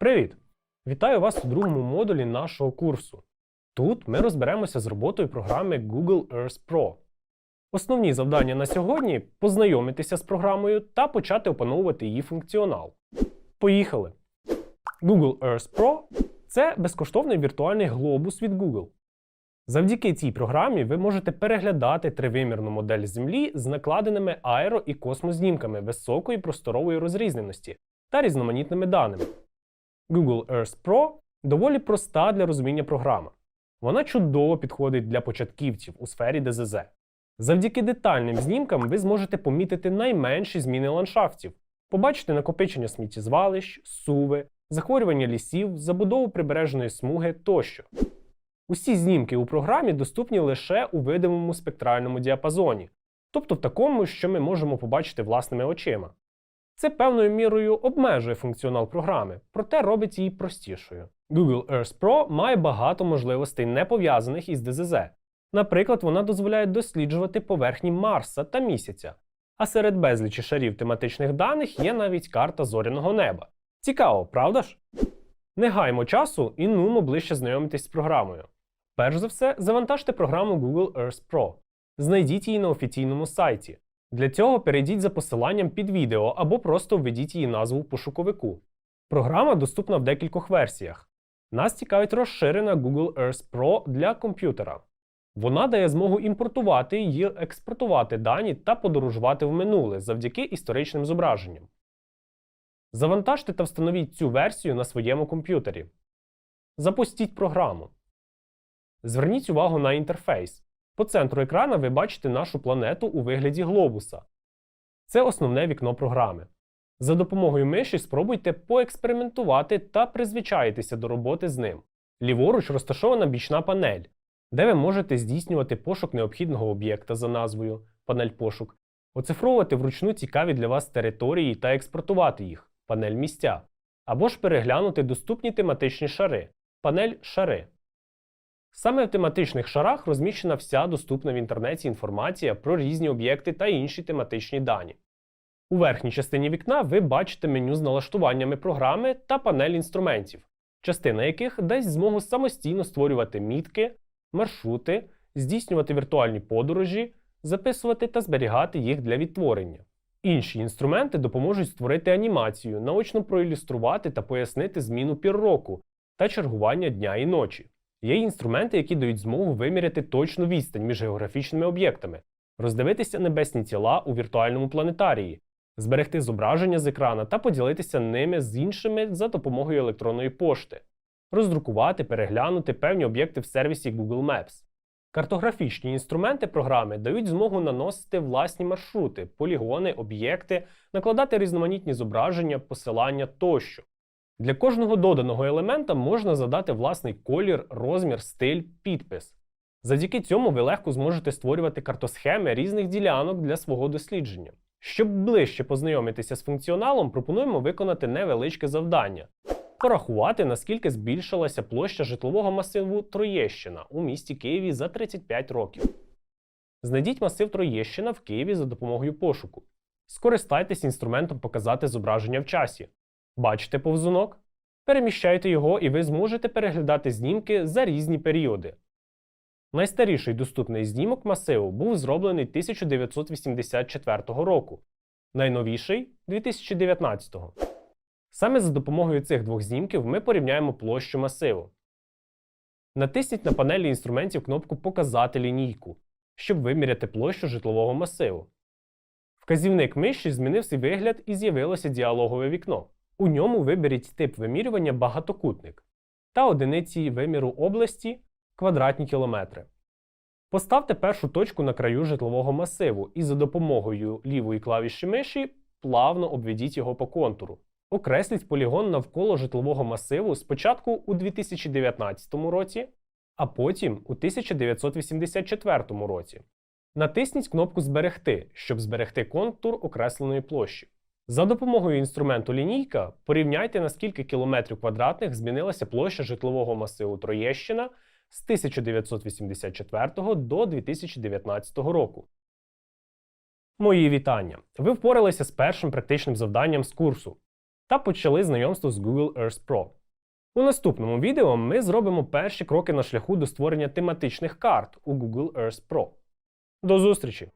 Привіт! Вітаю вас у другому модулі нашого курсу. Тут ми розберемося з роботою програми Google Earth Pro. Основні завдання на сьогодні познайомитися з програмою та почати опановувати її функціонал. Поїхали! Google Earth Pro це безкоштовний віртуальний глобус від Google. Завдяки цій програмі ви можете переглядати тривимірну модель Землі з накладеними аеро- і космознімками високої просторової розрізненості та різноманітними даними. Google Earth Pro доволі проста для розуміння програма. Вона чудово підходить для початківців у сфері ДЗЗ. Завдяки детальним знімкам ви зможете помітити найменші зміни ландшафтів, побачити накопичення сміттєзвалищ, суви, захворювання лісів, забудову прибережної смуги тощо. Усі знімки у програмі доступні лише у видимому спектральному діапазоні, тобто в такому, що ми можемо побачити власними очима. Це певною мірою обмежує функціонал програми, проте робить її простішою. Google Earth Pro має багато можливостей, не пов'язаних із ДЗЗ. Наприклад, вона дозволяє досліджувати поверхні Марса та місяця. А серед безлічі шарів тематичних даних є навіть карта зоряного неба. Цікаво, правда ж? Не гаймо часу і нумо ближче знайомитись з програмою. Перш за все, завантажте програму Google Earth Pro. Знайдіть її на офіційному сайті. Для цього перейдіть за посиланням під відео або просто введіть її назву в пошуковику. Програма доступна в декількох версіях. Нас цікавить розширена Google Earth Pro для комп'ютера. Вона дає змогу імпортувати і експортувати дані та подорожувати в минуле завдяки історичним зображенням. Завантажте та встановіть цю версію на своєму комп'ютері. Запустіть програму. Зверніть увагу на інтерфейс. По центру екрана ви бачите нашу планету у вигляді глобуса. Це основне вікно програми. За допомогою миші спробуйте поекспериментувати та призвичаїтеся до роботи з ним. Ліворуч розташована бічна панель, де ви можете здійснювати пошук необхідного об'єкта за назвою панель пошук, оцифровувати вручну цікаві для вас території та експортувати їх панель місця, або ж переглянути доступні тематичні шари панель шари. Саме в тематичних шарах розміщена вся доступна в інтернеті інформація про різні об'єкти та інші тематичні дані. У верхній частині вікна ви бачите меню з налаштуваннями програми та панель інструментів, частина яких дасть змогу самостійно створювати мітки, маршрути, здійснювати віртуальні подорожі, записувати та зберігати їх для відтворення. Інші інструменти допоможуть створити анімацію, наочно проілюструвати та пояснити зміну пір року та чергування дня і ночі. Є інструменти, які дають змогу виміряти точну відстань між географічними об'єктами, роздивитися небесні тіла у віртуальному планетарії, зберегти зображення з екрана та поділитися ними з іншими за допомогою електронної пошти, роздрукувати, переглянути певні об'єкти в сервісі Google Maps. Картографічні інструменти програми дають змогу наносити власні маршрути, полігони, об'єкти, накладати різноманітні зображення, посилання тощо. Для кожного доданого елемента можна задати власний колір, розмір, стиль, підпис. Завдяки цьому ви легко зможете створювати картосхеми різних ділянок для свого дослідження. Щоб ближче познайомитися з функціоналом, пропонуємо виконати невеличке завдання порахувати, наскільки збільшилася площа житлового масиву Троєщина у місті Києві за 35 років. Знайдіть масив Троєщина в Києві за допомогою пошуку. Скористайтесь інструментом Показати зображення в часі. Бачите повзунок? Переміщайте його, і ви зможете переглядати знімки за різні періоди. Найстаріший доступний знімок масиву був зроблений 1984 року, найновіший 2019. Саме за допомогою цих двох знімків ми порівняємо площу масиву. Натисніть на панелі інструментів кнопку Показати лінійку, щоб виміряти площу житлового масиву. Вказівник миші змінив свій вигляд і з'явилося діалогове вікно. У ньому виберіть тип вимірювання багатокутник та одиниці виміру області квадратні кілометри. Поставте першу точку на краю житлового масиву і за допомогою лівої клавіші миші плавно обведіть його по контуру. Окресліть полігон навколо житлового масиву спочатку у 2019 році, а потім у 1984 році. Натисніть кнопку Зберегти, щоб зберегти контур окресленої площі. За допомогою інструменту лінійка порівняйте, наскільки кілометрів квадратних змінилася площа житлового масиву Троєщина з 1984 до 2019 року. Мої вітання! Ви впоралися з першим практичним завданням з курсу. та почали знайомство з Google Earth Pro. У наступному відео ми зробимо перші кроки на шляху до створення тематичних карт у Google Earth Pro. До зустрічі!